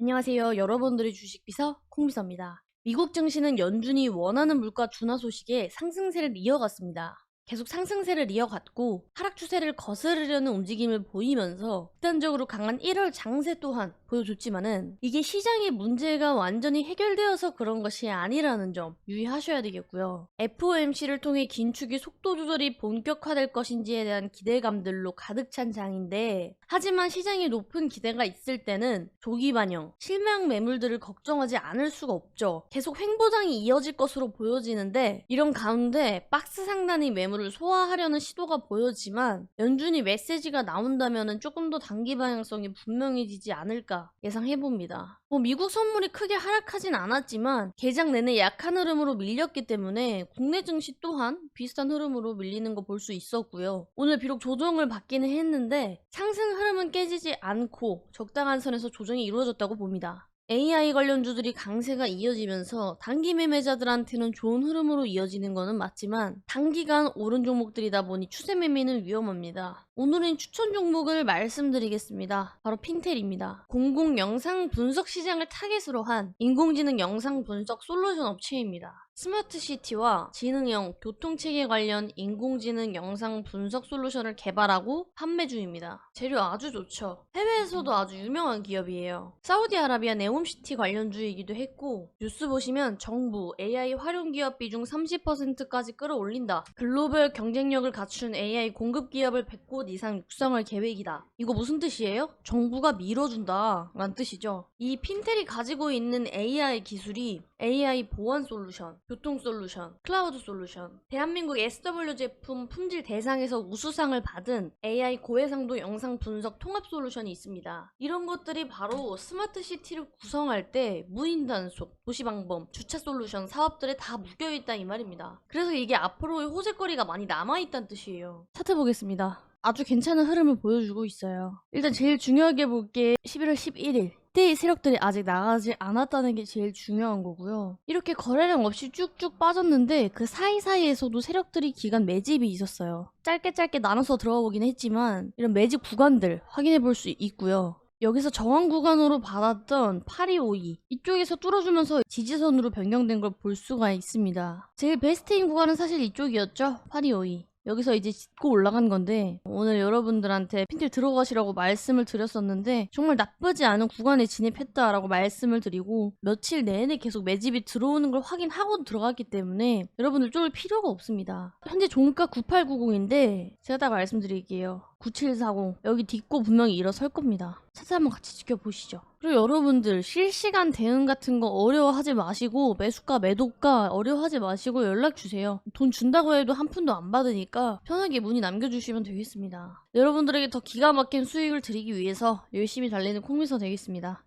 안녕하세요. 여러분들의 주식비서 콩비서입니다. 미국 증시는 연준이 원하는 물가 둔화 소식에 상승세를 이어갔습니다. 계속 상승세를 이어갔고 하락 추세를 거스르려는 움직임을 보이면서 극단적으로 강한 1월 장세 또한 보여줬지만은 이게 시장의 문제가 완전히 해결되어서 그런 것이 아니라는 점 유의하셔야 되겠고요. FOMC를 통해 긴축이 속도 조절이 본격화될 것인지에 대한 기대감들로 가득 찬 장인데 하지만 시장에 높은 기대가 있을 때는 조기 반영, 실망 매물들을 걱정하지 않을 수가 없죠. 계속 횡보장이 이어질 것으로 보여지는데 이런 가운데 박스 상단의 매물 을 소화하려는 시도가 보여지만 연준이 메시지가 나온다면 조금 더 단기 방향성이 분명해지지 않을까 예상해봅니다. 뭐 미국 선물이 크게 하락하진 않았지만 개장 내내 약한 흐름으로 밀렸기 때문에 국내 증시 또한 비슷한 흐름으로 밀리는 거 볼 수 있었고요. 오늘 비록 조정을 받기는 했는데 상승 흐름은 깨지지 않고 적당한 선에서 조정이 이루어졌다고 봅니다. AI 관련주들이 강세가 이어지면서 단기 매매자들한테는 좋은 흐름으로 이어지는 것은 맞지만 단기간 오른 종목들이다 보니 추세 매매는 위험합니다. 오늘은 추천 종목을 말씀드리겠습니다. 바로 핀텔입니다. 공공 영상 분석 시장을 타겟으로 한 인공지능 영상 분석 솔루션 업체입니다. 스마트 시티와 지능형 교통체계 관련 인공지능 영상 분석 솔루션을 개발하고 판매 중입니다. 재료 아주 좋죠. 해외에서도 아주 유명한 기업이에요. 사우디아라비아 네옴시티 관련주이기도 했고 뉴스 보시면 정부 AI 활용 기업 비중 30%까지 끌어올린다. 글로벌 경쟁력을 갖춘 AI 공급 기업을 100곳 이상 육성할 계획이다. 이거 무슨 뜻이에요? 정부가 밀어준다. 라는 뜻이죠. 이 핀텔이 가지고 있는 AI 기술이 AI 보안 솔루션, 교통 솔루션, 클라우드 솔루션, 대한민국 SW 제품 품질 대상에서 우수상을 받은 AI 고해상도 영상 분석 통합 솔루션이 있습니다. 이런 것들이 바로 스마트 시티를 구성할 때 무인 단속, 도시 방범, 주차 솔루션 사업들에 다 묶여 있다 이 말입니다. 그래서 이게 앞으로의 호재거리가 많이 남아 있다는 뜻이에요. 차트 보겠습니다. 아주 괜찮은 흐름을 보여주고 있어요. 일단 제일 중요하게 볼 게 11월 11일. 이때의 세력들이 아직 나가지 않았다는 게 제일 중요한 거고요. 이렇게 거래량 없이 쭉쭉 빠졌는데 그 사이사이에서도 세력들이 기간 매집이 있었어요. 짧게 짧게 나눠서 들어가 보긴 했지만 이런 매집 구간들 확인해 볼 수 있고요. 여기서 저항 구간으로 받았던 8252 이쪽에서 뚫어주면서 지지선으로 변경된 걸 볼 수가 있습니다. 제일 베스트인 구간은 사실 이쪽이었죠. 8252 여기서 이제 짚고 올라간 건데 오늘 여러분들한테 핀텔 들어가시라고 말씀을 드렸었는데 정말 나쁘지 않은 구간에 진입했다라고 말씀을 드리고 며칠 내내 계속 매집이 들어오는 걸 확인하고 들어갔기 때문에 여러분들 쫄 필요가 없습니다. 현재 종가 9890인데 제가 딱 말씀드릴게요. 9740 여기 딛고 분명히 일어설 겁니다. 차트 한번 같이 지켜보시죠. 그리고 여러분들 실시간 대응 같은 거 어려워하지 마시고 매수가 매도가 어려워하지 마시고 연락 주세요. 돈 준다고 해도 한 푼도 안 받으니까 편하게 문의 남겨주시면 되겠습니다. 여러분들에게 더 기가 막힌 수익을 드리기 위해서 열심히 달리는 콩미서 되겠습니다.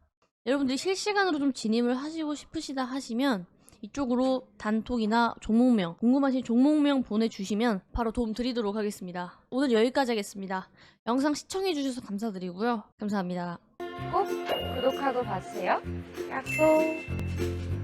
여러분들이 실시간으로 좀 진입을 하시고 싶으시다 하시면 이쪽으로 단톡이나 종목명, 궁금하신 종목명 보내주시면 바로 도움 드리도록 하겠습니다. 오늘 여기까지 하겠습니다. 영상 시청해주셔서 감사드리고요. 감사합니다. 꼭 구독하고 봐주세요. 약속!